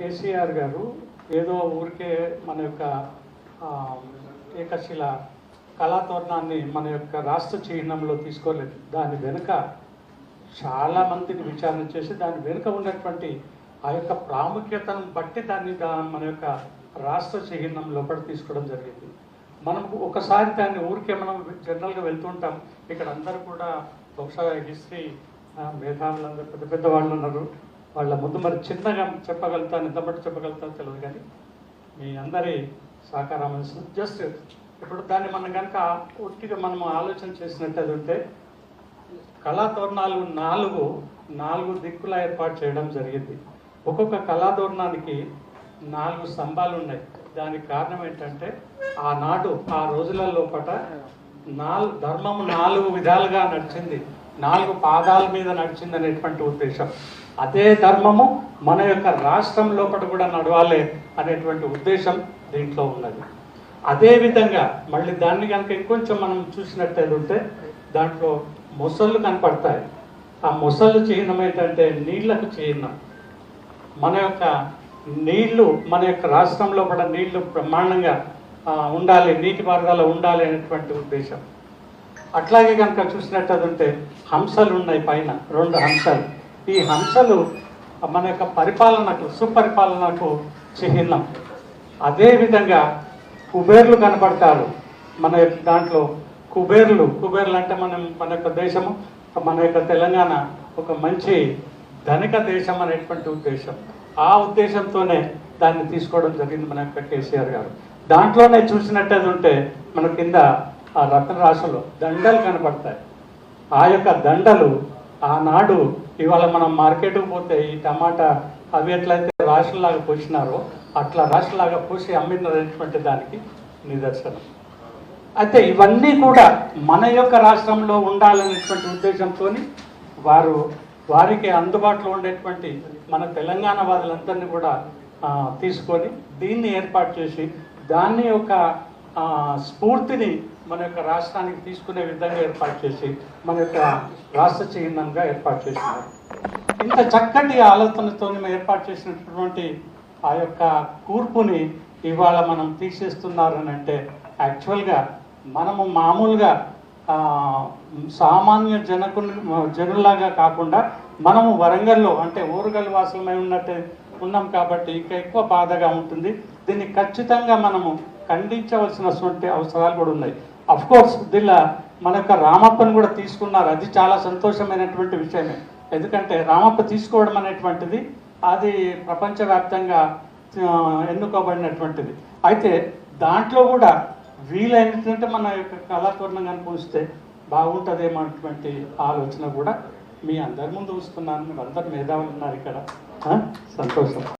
కేసీఆర్ గారు ఏదో ఊరికే మన యొక్క ఏకశిల కళాతోరణాన్ని మన యొక్క రాష్ట్ర చిహ్నంలో తీసుకోలేదు. దాని వెనుక చాలా మందిని విచారణ చేసి దాని వెనుక ఉన్నటువంటి ఆ యొక్క ప్రాముఖ్యతను బట్టి దాన్ని దా- మన యొక్క రాష్ట్ర చిహ్నం లోపల తీసుకోవడం జరిగింది. మనం ఒకసారి దాన్ని ఊరికే మనం జనరల్గా వెళ్తుంటాం ఇక్కడ అందరూ కూడా బహుశా హిస్టరీ మేధావులందరూ పెద్ద పెద్ద వాళ్ళు ఉన్నారు. వాళ్ళ ముందు మరి చిన్నగా చెప్పగలుగుతాను ఎంత మటు చెప్పగలుగుతానో తెలియదు కానీ మీ అందరి సహకారం జస్ట్ ఇప్పుడు దాన్ని మనం కనుక ఒట్టిగా మనం ఆలోచన చేసినట్టు ఉంటే కళాతోరణాలు నాలుగు నాలుగు దిక్కుల ఏర్పాటు చేయడం జరిగింది. ఒక్కొక్క కళాతోరణానికి నాలుగు స్తంభాలు ఉన్నాయి. దానికి కారణం ఏంటంటే ఆనాడు ఆ రోజుల లోపట నాలుగు ధర్మం నాలుగు విధాలుగా నడిచింది. నాలుగు పాదాల మీద నడిచింది అనేటువంటి ఉద్దేశం. అదే ధర్మము మన యొక్క రాష్ట్రం లోపల కూడా నడవాలి అనేటువంటి ఉద్దేశం దీంట్లో ఉన్నది. అదే విధంగా మళ్ళీ దాన్ని కనుక ఇంకొంచెం మనం చూసినట్టయితే ఉంటే దాంట్లో మొసళ్ళు కనపడతాయి. ఆ మొసళ్ళు చిహ్నం ఏంటంటే నీళ్ళకు చిహ్నం. మన యొక్క నీళ్ళు మన యొక్క రాష్ట్రంలో కూడా నీళ్ళు బ్రహ్మాండంగా ఉండాలి నీటి పారుదల ఉండాలి అనేటువంటి ఉద్దేశం. అట్లాగే కనుక చూసినట్టు ఉంటే హంసలు ఉన్నాయి పైన రెండు హంసలు. ఈ హంసలు మన యొక్క పరిపాలనకు సుపరిపాలనకు చిహ్నం. అదేవిధంగా కుబేర్లు కనపడతారు. మన దాంట్లో కుబేర్లు కుబేర్లు అంటే మనం మన యొక్క దేశము మన యొక్క తెలంగాణ ఒక మంచి ధనిక దేశం అనేటువంటి ఉద్దేశం. ఆ ఉద్దేశంతోనే దాన్ని తీసుకోవడం జరిగింది మన యొక్క కేసీఆర్ గారు. దాంట్లోనే చూసినట్టయితే ఉంటే మన కింద ఆ రత్న రాశిలో దండలు కనపడతాయి. ఆ యొక్క దండలు ఆనాడు ఇవాళ మనం మార్కెట్కి పోతే ఈ టమాటా అవి ఎట్లయితే రాశుల్లాగా పోసినారో అట్లా రాశుల్లాగా పోసి అమ్మినటువంటి దానికి నిదర్శనం. అయితే ఇవన్నీ కూడా మన యొక్క రాష్ట్రంలో ఉండాలనేటువంటి ఉద్దేశంతో వారు వారికి అందుబాటులో ఉండేటువంటి మన తెలంగాణ వాదులందరినీ కూడా తీసుకొని దీన్ని ఏర్పాటు చేసి దాన్ని యొక్క స్ఫూర్తిని మన యొక్క రాష్ట్రానికి తీసుకునే విధంగా ఏర్పాటు చేసి మన యొక్క రాష్ట్ర చిహ్నంగా ఏర్పాటు చేసినారు ఇంత చక్కటి ఆలోచనతో ఏర్పాటు చేసినటువంటి ఆ యొక్క కూర్పుని ఇవాళ మనం తీసేస్తున్నారని అంటే యాక్చువల్గా మనము మామూలుగా సామాన్య జనకు జనులాగా కాకుండా మనము వరంగల్లో అంటే ఊరుగల్ వాసులమై ఉన్నట్టు ఉన్నాం కాబట్టి ఇంకా ఎక్కువ బాధగా ఉంటుంది. దీన్ని ఖచ్చితంగా మనము ఖండించవలసినటువంటి అవసరాలు కూడా ఉన్నాయి. కోర్స్ దీనిలో మన యొక్క రామప్పని కూడా తీసుకున్నారు. అది చాలా సంతోషమైనటువంటి విషయమే. ఎందుకంటే రామప్ప తీసుకోవడం అనేటువంటిది అది ప్రపంచవ్యాప్తంగా ఎన్నుకోబడినటువంటిది. అయితే దాంట్లో కూడా వీలైనటువంటి మన యొక్క కళాతోరణం కనుక బాగుంటుందేమో అటువంటి ఆలోచన కూడా మీ అందరి ముందు వస్తున్నాను. మీరు అందరు మేధావులు ఉన్నారు ఇక్కడ. సంతోషం.